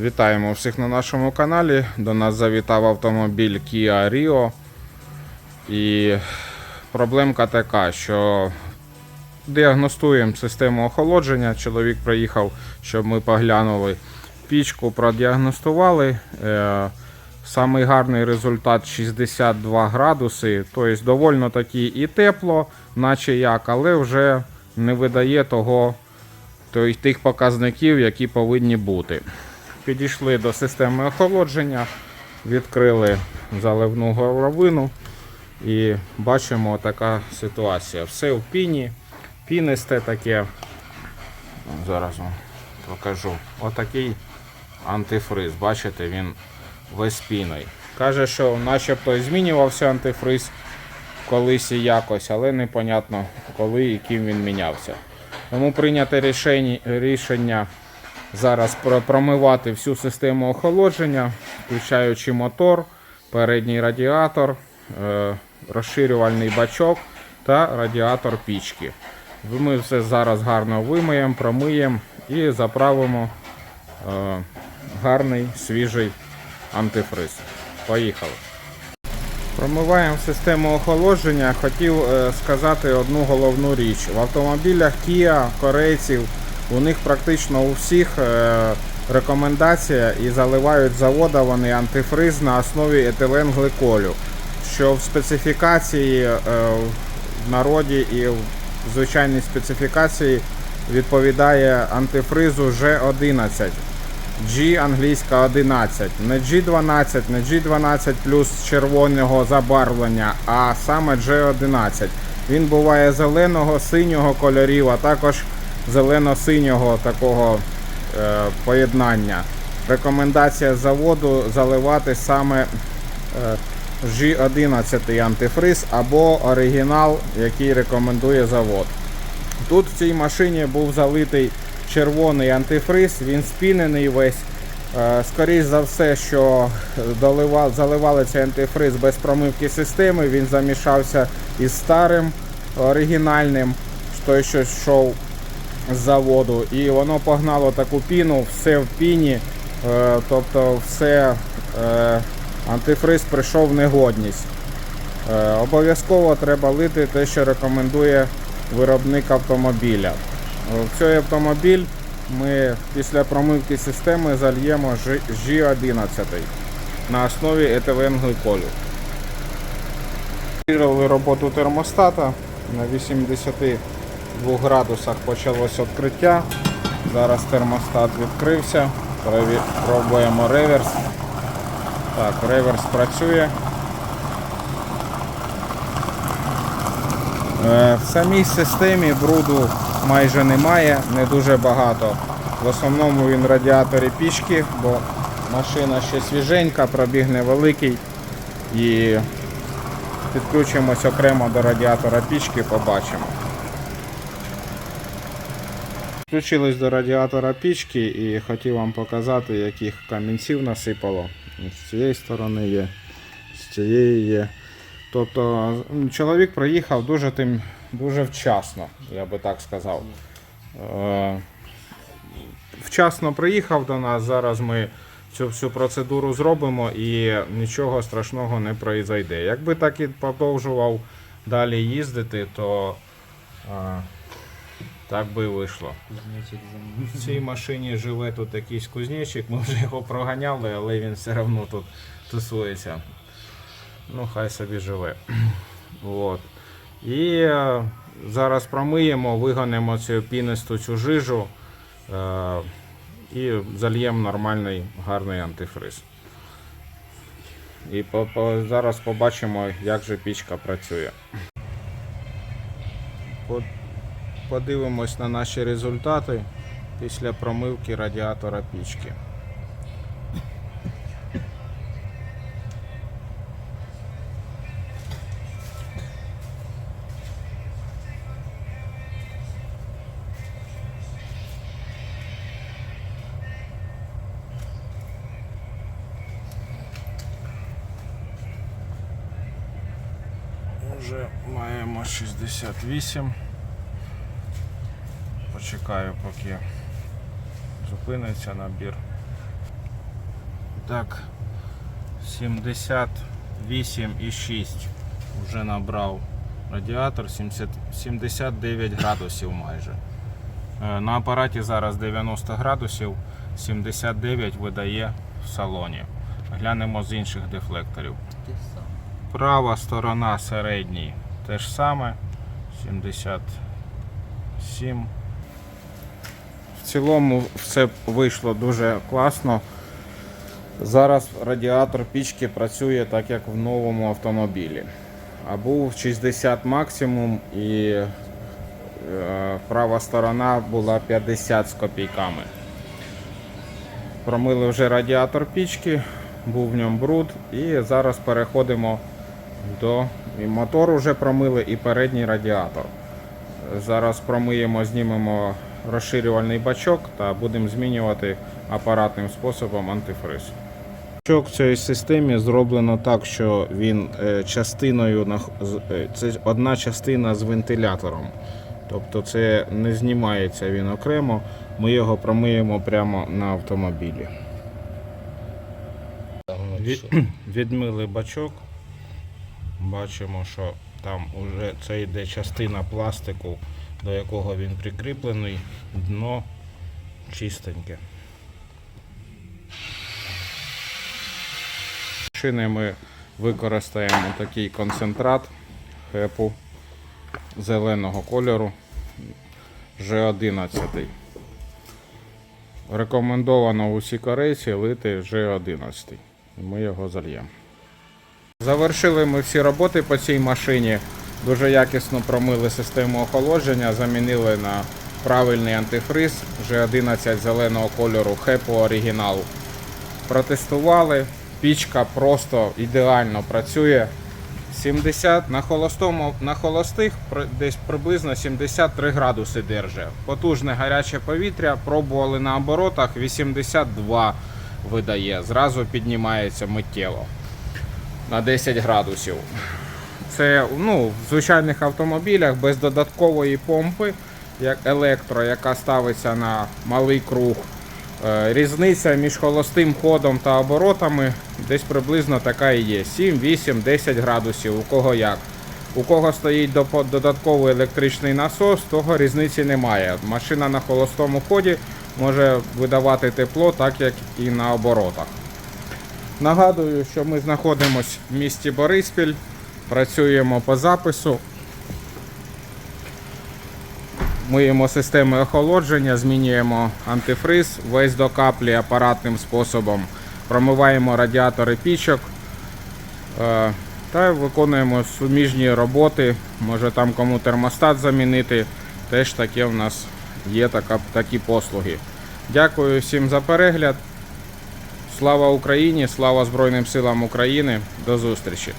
Вітаємо всіх на нашому каналі. До нас завітав автомобіль Kia Rio. І проблемка така, що діагностуємо систему охолодження. Чоловік приїхав, щоб ми поглянули пічку, продіагностували. Е, Самий гарний результат 62 градуси. Тобто довольно таки і тепло, наче як, але вже не видає того, тих показників, які повинні бути. Підійшли до системи охолодження, відкрили заливну горловину і бачимо така ситуація. Все в піні, пінисте таке. Зараз вам покажу. Отакий антифриз. Бачите, він весь піною. Каже, що начебто змінювався антифриз колись і якось, але непонятно коли і ким він мінявся. Тому прийняте рішення зараз промивати всю систему охолодження, включаючи мотор, передній радіатор, е, розширювальний бачок та радіатор пічки. Ми все зараз гарно вимиємо, промиємо і заправимо е, гарний свіжий антифриз. Поїхали. Промиваємо систему охолодження. Хотів е, сказати одну головну річ. В автомобілях Kia, корейців, у них практично у всіх е, рекомендація і заливають завода антифриз на основі етиленгликолю, що в специфікації е, в народі і в звичайній специфікації відповідає антифризу G11. G англійська 11. Не G12, не G12 плюс червоного забарвлення, а саме G11. Він буває зеленого, синього кольорів, а також зелено-синього такого е, поєднання. Рекомендація заводу заливати саме е, G11 антифриз або оригінал, який рекомендує завод. Тут в цій машині був залитий червоний антифриз, він спінений весь. Е, Скоріш за все, що доливав, заливали цей антифриз без промивки системи, він замішався із старим оригінальним, той, що йшов заводу, і воно погнало таку піну, все в піні, е, тобто все е, антифриз прийшов в негодність. Е, Обов'язково треба лити те, що рекомендує виробник автомобіля. В цей автомобіль ми після промивки системи зальємо G- G11 на основі етиленгликолю. Перевірили роботу термостата. На 82 градусах почалось відкриття. Зараз термостат відкрився. Пробуємо реверс. Так, реверс працює. Е, В самій системі бруду майже немає, не дуже багато. В основному він радіаторі пічки, бо машина ще свіженька, пробіг невеликий. І підключимось окремо до радіатора пічки, побачимо. Включились до радіатора пічки і хотів вам показати, яких камінців насипало. З цієї сторони є, з цієї є. Тобто чоловік приїхав дуже тим дуже вчасно, я би так сказав. Е, Вчасно приїхав до нас. Зараз ми цю всю процедуру зробимо і нічого страшного не пройде. Якби так і продовжував далі їздити, то е, так би і вийшло. В цій машині живе тут якийсь кузнечик, ми вже його проганяли, але він все одно тут тусується. Ну, хай собі живе. От. І е, зараз промиємо, вигонимо цю пінисту цю жижу е, і зальємо нормальний гарний антифриз. І зараз побачимо, як же пічка працює. По- Подивимось на наші результати після промивки радіатора пічки. Вже маємо 68. Почекаю, поки зупиниться набір. Так, 78,6 вже набрав радіатор, 70, 79 градусів майже. Е, На апараті зараз 90 градусів, 79 видає в салоні. Глянемо з інших дефлекторів. Права сторона середній те ж саме. 77. Цілому все вийшло дуже класно. Зараз радіатор пічки працює так, як в новому автомобілі. А був 60 максимум і е, права сторона була 50 з копійками. Промили вже радіатор пічки, був в ньому бруд, і зараз переходимо до і мотор вже промили і передній радіатор. Зараз промиємо, знімемо розширювальний бачок та будемо змінювати апаратним способом антифриз. Бачок в цій системі зроблено так, що він е, частиною е, це одна частина з вентилятором. Тобто це не знімається він окремо, ми його промиємо прямо на автомобілі. Від, відмили бачок. Бачимо, що там уже це йде частина пластику, до якого він прикріплений, дно чистеньке. Шини ми використаємо такий концентрат хепу зеленого кольору G11. Рекомендовано усі корейці лити G11. І Ми його зальємо. Завершили ми всі роботи по цій машині. Дуже якісно промили систему охолодження, замінили на правильний антифриз G11 зеленого кольору Хепу оригінал. Протестували. Пічка просто ідеально працює. 70 на холостому на холостих десь приблизно 73 градуси держить. Потужне гаряче повітря. Пробували на оборотах 82 видає. Зразу піднімається миттєво на 10 градусів. Це ну, в звичайних автомобілях без додаткової помпи, як електро, яка ставиться на малий круг. Е, Різниця між холостим ходом та оборотами десь приблизно така і є: 7, 8, 10 градусів, у кого як. У кого стоїть додатковий електричний насос, того різниці немає. Машина на холостому ході може видавати тепло, так як і на оборотах. Нагадую, що ми знаходимося в місті Бориспіль, працюємо по запису. Миємо системи охолодження, змінюємо антифриз, весь до каплі апаратним способом. Промиваємо радіатори пічок е, та виконуємо суміжні роботи. Може там кому термостат замінити. Теж таке в нас є така, такі послуги. Дякую всім за перегляд. Слава Україні! Слава Збройним силам України! До зустрічі!